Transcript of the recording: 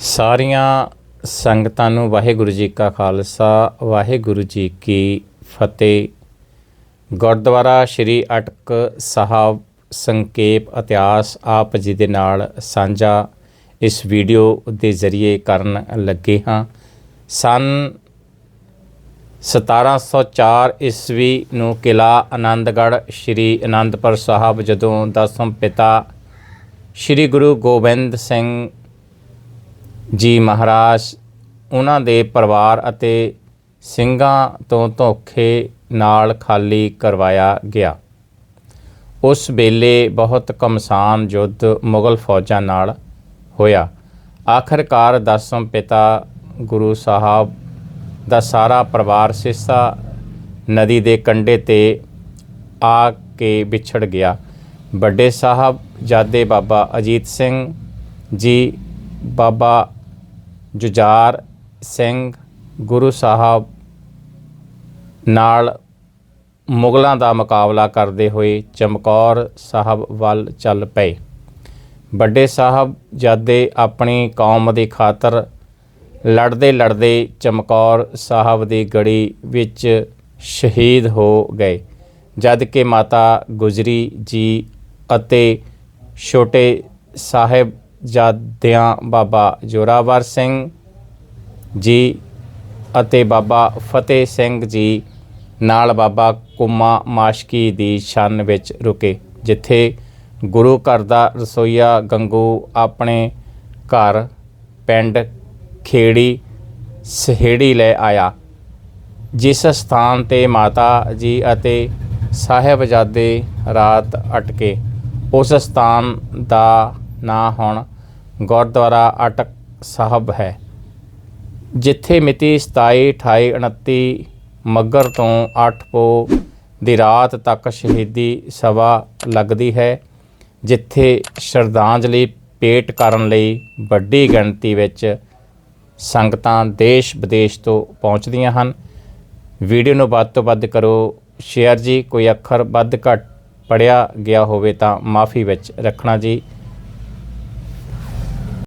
ਸਾਰੀਆਂ ਸੰਗਤਾਂ ਨੂੰ ਵਾਹਿਗੁਰੂ ਜੀ ਕਾ ਖਾਲਸਾ, ਵਾਹਿਗੁਰੂ ਜੀ ਕੀ ਫਤਿਹ। ਗੁਰਦੁਆਰਾ ਸ਼੍ਰੀ ਅਟਕ ਸਾਹਿਬ ਸੰਖੇਪ ਇਤਿਹਾਸ ਆਪ ਜੀ ਦੇ ਨਾਲ ਸਾਂਝਾ ਇਸ ਵੀਡੀਓ ਦੇ ਜ਼ਰੀਏ ਕਰਨ ਲੱਗੇ ਹਾਂ। ਸਨ 1704 ਈਸਵੀ ਨੂੰ ਕਿਲਾ ਆਨੰਦਗੜ੍ਹ ਸ਼੍ਰੀ ਆਨੰਦਪੁਰ ਸਾਹਿਬ ਜਦੋਂ ਦਸਮ ਪਿਤਾ ਸ਼੍ਰੀ ਗੁਰੂ ਗੋਬਿੰਦ ਸਿੰਘ ਜੀ ਮਹਾਰਾਜ, ਉਹਨਾਂ ਦੇ ਪਰਿਵਾਰ ਅਤੇ ਸਿੰਘਾਂ ਤੋਂ ਧੋਖੇ ਨਾਲ ਖਾਲੀ ਕਰਵਾਇਆ ਗਿਆ। ਉਸ ਵੇਲੇ ਬਹੁਤ ਕਮਸਾਨ ਯੁੱਧ ਮੁਗਲ ਫੌਜਾਂ ਨਾਲ ਹੋਇਆ। ਆਖਰਕਾਰ ਦਸਮ ਪਿਤਾ ਗੁਰੂ ਸਾਹਿਬ ਦਾ ਸਾਰਾ ਪਰਿਵਾਰ ਸਿਰਸਾ ਨਦੀ ਦੇ ਕੰਢੇ ਤੇ ਆ ਕੇ ਵਿਛੜ ਗਿਆ। ਵੱਡੇ ਸਾਹਿਬ ਜਾਦੇ ਬਾਬਾ ਅਜੀਤ ਸਿੰਘ ਜੀ, ਬਾਬਾ ਜੁਝਾਰ ਸਿੰਘ ਗੁਰੂ ਸਾਹਿਬ ਨਾਲ ਮੁਗਲਾਂ ਦਾ ਮੁਕਾਬਲਾ ਕਰਦੇ ਹੋਏ ਚਮਕੌਰ ਸਾਹਿਬ ਵੱਲ ਚੱਲ ਪਏ। ਵੱਡੇ ਸਾਹਿਬ ਜਾਦੇ ਆਪਣੀ ਕੌਮ ਦੀ ਖਾਤਰ ਲੜਦੇ ਲੜਦੇ ਚਮਕੌਰ ਸਾਹਿਬ ਦੀ ਗੜੀ ਵਿੱਚ ਸ਼ਹੀਦ ਹੋ ਗਏ ਜਦ ਕਿ ਮਾਤਾ ਗੁਜਰੀ ਜੀ ਅਤੇ ਛੋਟੇ ਸਾਹਿਬ ਜਾਦਿਆਂ ਬਾਬਾ ਜੋਰਾਵਰ ਸਿੰਘ ਜੀ ਅਤੇ ਬਾਬਾ ਫਤਿਹ ਸਿੰਘ ਜੀ ਨਾਲ ਬਾਬਾ ਕੁਮਾ ਮਾਸ਼ਕੀ ਦੀ ਛੰਨ ਵਿੱਚ ਰੁਕੇ, ਜਿੱਥੇ ਗੁਰੂ ਘਰ ਦਾ ਰਸੋਈਆ ਗੰਗੂ ਆਪਣੇ ਘਰ ਪਿੰਡ ਖੇੜੀ ਸਹੇੜੀ ਲੈ ਆਇਆ। ਜਿਸ ਸਥਾਨ ਤੇ ਮਾਤਾ ਜੀ ਅਤੇ ਸਾਹਿਬਜ਼ਾਦੇ ਰਾਤ ਅਟਕੇ, ਉਸ ਸਥਾਨ ਦਾ ਨਾ ਹੁਣ। ਗੁਰਦੁਆਰਾ ਅਟਕ ਸਾਹਿਬ ਹੈ। ਜਿੱਥੇ ਮਿਤੀ 27 28 29 ਮੱਗਰ ਤੋਂ 8 ਪੋ ਦੀ ਰਾਤ ਤੱਕ ਸ਼ਹੀਦੀ ਸਭਾ ਲੱਗਦੀ ਹੈ, ਜਿੱਥੇ ਸ਼ਰਧਾਂਜਲੀ ਪੇਟ ਕਰਨ ਲਈ ਵੱਡੀ ਗਿਣਤੀ ਵਿੱਚ ਸੰਗਤਾਂ ਦੇਸ਼ ਵਿਦੇਸ਼ ਤੋਂ ਪਹੁੰਚਦੀਆਂ ਹਨ। ਵੀਡੀਓ ਨੂੰ ਵੱਧ ਤੋਂ ਵੱਧ ਕਰੋ। ਸ਼ੇਅਰ ਜੀ, ਕੋਈ ਅੱਖਰ ਵੱਧ ਘੱਟ ਪੜਿਆ ਗਿਆ ਹੋਵੇ ਤਾਂ ਮਾਫੀ ਵਿੱਚ ਰੱਖਣਾ ਜੀ।